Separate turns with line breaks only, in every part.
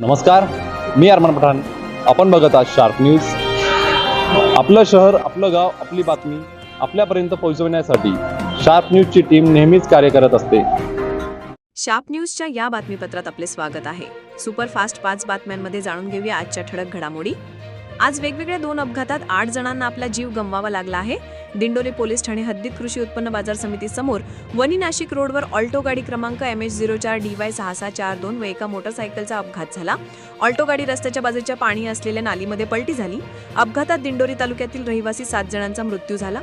नमस्कार मी अरमान पठाण. आपण बघत आहात शार्प न्यूज आपलं शहर आपलं गाव आपली बातमी आपल्यापर्यंत पोहोचवण्यासाठी शार्प न्यूजची टीम नेहमीच कार्य करत असते.
शार्प न्यूजच्या या बातमीपत्रात आपले स्वागत आहे. सुपरफास्ट पाच बातम्यांमध्ये जाणून घेऊया आजच्या ठळक घडामोडी. आज वेगवेगळ्या दोन अपघातात आठ जणांना आपला जीव गमवावा लागला आहे. दिंडोरी पोलीस ठाणे हद्दीत कृषी उत्पन्न बाजार समिती समोर वनी नाशिक रोडवर ऑल्टो गाडी क्रमांक एम एच झिरो चार डी वाय सहा सहा चार दोन व एका मोटरसायकलचा अपघात झाला. ऑल्टो गाडी रस्त्याच्या बाजूच्या पाणी असलेल्या नालीमध्ये पलटी झाली. अपघातात दिंडोरी तालुक्यातील रहिवासी सात जणांचा मृत्यू झाला.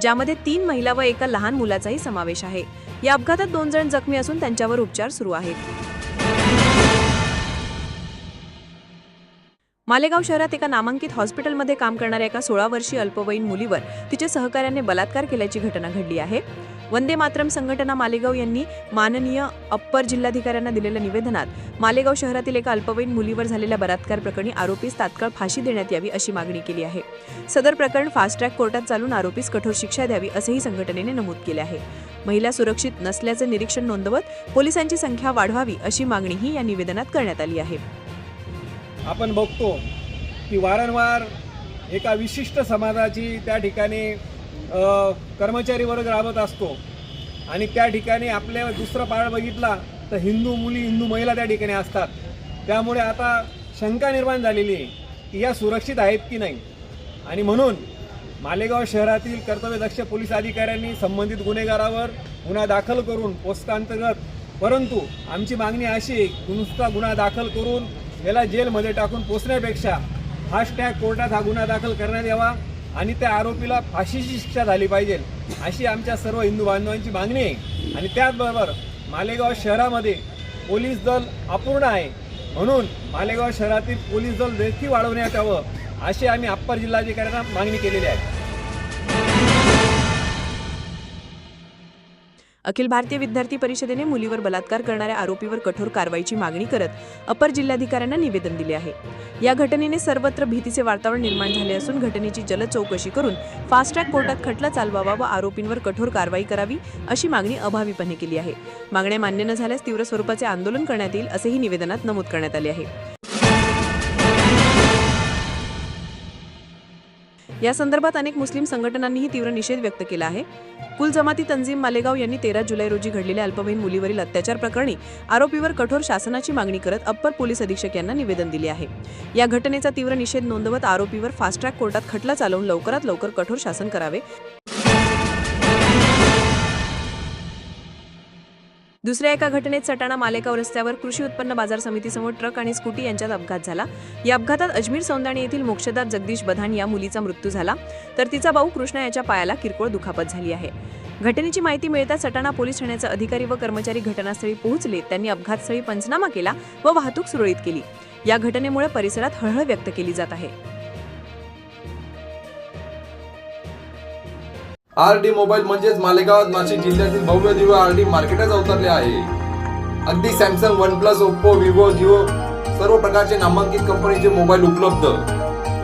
ज्यामध्ये तीन महिला व एका लहान मुलाचाही समावेश आहे. या अपघातात दोन जण जखमी असून त्यांच्यावर उपचार सुरू आहेत. मालेगाव शहरात एका नामांकित हॉस्पिटलमध्ये काम करणाऱ्या एका सोळा वर्षीय अल्पवयीन मुलीवर तिच्या सहकाऱ्याने बलात्कार केल्याची घटना घडली आहे. वंदे मातरम संघटना मालेगाव यांनी माननीय अप्पर जिल्हाधिकाऱ्यांना दिलेल्या निवेदनात मालेगाव शहरातील एका अल्पवयीन मुलीवर झालेल्या बलात्कार प्रकरणी आरोपीस तात्काळ फाशी देण्यात यावी अशी मागणी केली आहे. सदर प्रकरण फास्ट ट्रॅक कोर्टात चालून आरोपीस कठोर शिक्षा द्यावी असंही संघटनेने नमूद केले आहे. महिला सुरक्षित नसल्याचे निरीक्षण नोंदवत पोलिसांची संख्या वाढवावी अशी मागणीही या निवेदनात करण्यात आली आहे.
आपण बघतो की वारंवार एका विशिष्ट समाजाची त्या ठिकाणी कर्मचारी वर्ग राबत असतो. आणि त्या ठिकाणी आपल्या दुसरा पाळ बघितला तर हिंदू मुली हिंदू महिला त्या ठिकाणी असतात. त्यामुळे आता शंका निर्माण झालेली आहे की या सुरक्षित आहेत की नाही? आणि म्हणून मालेगाव शहरातील कर्तव्यदक्ष पोलीस अधिकाऱ्यांनी संबंधित गुन्हेगारावर गुन्हा दाखल करून पोस्टांतर्गत परंतु आमची मागणी अशी आहे की नुसता गुन्हा दाखल करून याला जेलमध्ये टाकून पोचण्यापेक्षा फास्ट टॅग कोर्टात हा गुन्हा दाखल करण्यात यावा आणि त्या आरोपीला फाशीची शिक्षा झाली पाहिजे. अशी आमच्या सर्व हिंदू बांधवांची मागणी आहे. आणि त्याचबरोबर मालेगाव शहरामध्ये पोलीस दल अपूर्ण आहे. म्हणून मालेगाव शहरातील पोलीस दल देखील वाढवण्यात यावं अशी आम्ही अप्पर जिल्हाधिकाऱ्यांना मागणी केलेली आहे.
अखिल भारतीय विद्यार्थी परिषदेने मुलीवर बलात्कार करणाऱ्या आरोपीवर कठोर कारवाईची मागणी करत अपर जिल्हाधिकाऱ्यांना निवेदन दिले आहे. या घटनेने सर्वत्र भीतीचे वातावरण निर्माण झाले असून घटनेची जलद चौकशी करून फास्ट ट्रॅक कोर्टात खटला चालवावा व आरोपींवर कठोर कारवाई करावी अशी मागणी अभावीपणे केली आहे. मागण्या मान्य न झाल्यास तीव्र स्वरूपाचे आंदोलन करण्यात येईल असेही निवेदनात नमूद करण्यात आले आहे. या संदर्भात अनेक मुस्लिम संघटनांनीही तीव्र निषेध व्यक्त केला आहे. कुलजमाती तंजीम मालेगाव यांनी तेरा जुलै रोजी घडलेल्या अल्पवयीन मुलीवरील अत्याचार प्रकरणी आरोपीवर कठोर शासनाची मागणी करत अप्पर पोलीस अधीक्षक यांना निवेदन दिले आहे. या घटनेचा तीव्र निषेध नोंदवत आरोपीवर फास्ट ट्रॅक कोर्टात खटला चालवून लवकरात लवकर कठोर शासन करावे. दुसऱ्या एका घटनेत सटाणा मालेगाव रस्त्यावर कृषी उत्पन्न बाजार समितीसमोर ट्रक आणि स्कूटी यांच्यात अपघात झाला. या अपघातात अजमेर सौंदाणी येथील मोक्षदार जगदीश बधान या मुलीचा मृत्यू झाला. तर तिचा भाऊ कृष्णा याच्या पायाला किरकोळ दुखापत झाली आहे. घटनेची माहिती मिळताच सटाणा पोलीस ठाण्याचा अधिकारी व कर्मचारी घटनास्थळी पोहोचले. त्यांनी अपघातस्थळी पंचनामा केला व वाहतूक सुरळीत केली. या घटनेमुळे परिसरात हळहळ व्यक्त केली जात आहे.
आर डी मोबाईल म्हणजेच मालेगाव नाशिक जिल्ह्यातील भव्य दिव्य आर डी मार्केटच अवतरले आहे. अगदी Samsung OnePlus Oppo Vivo Jio सर्व प्रकारचे नामांकित कंपनीचे मोबाईल उपलब्ध.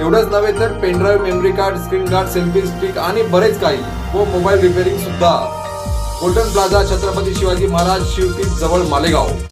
एवढंच नव्हे तर pen drive memory card screen guard selfie stick आणि बरेच काही व मोबाईल रिपेअरिंग सुद्धा गोल्डन प्लाझा छत्रपती शिवाजी महाराज शिवतीत जवळ मालेगाव.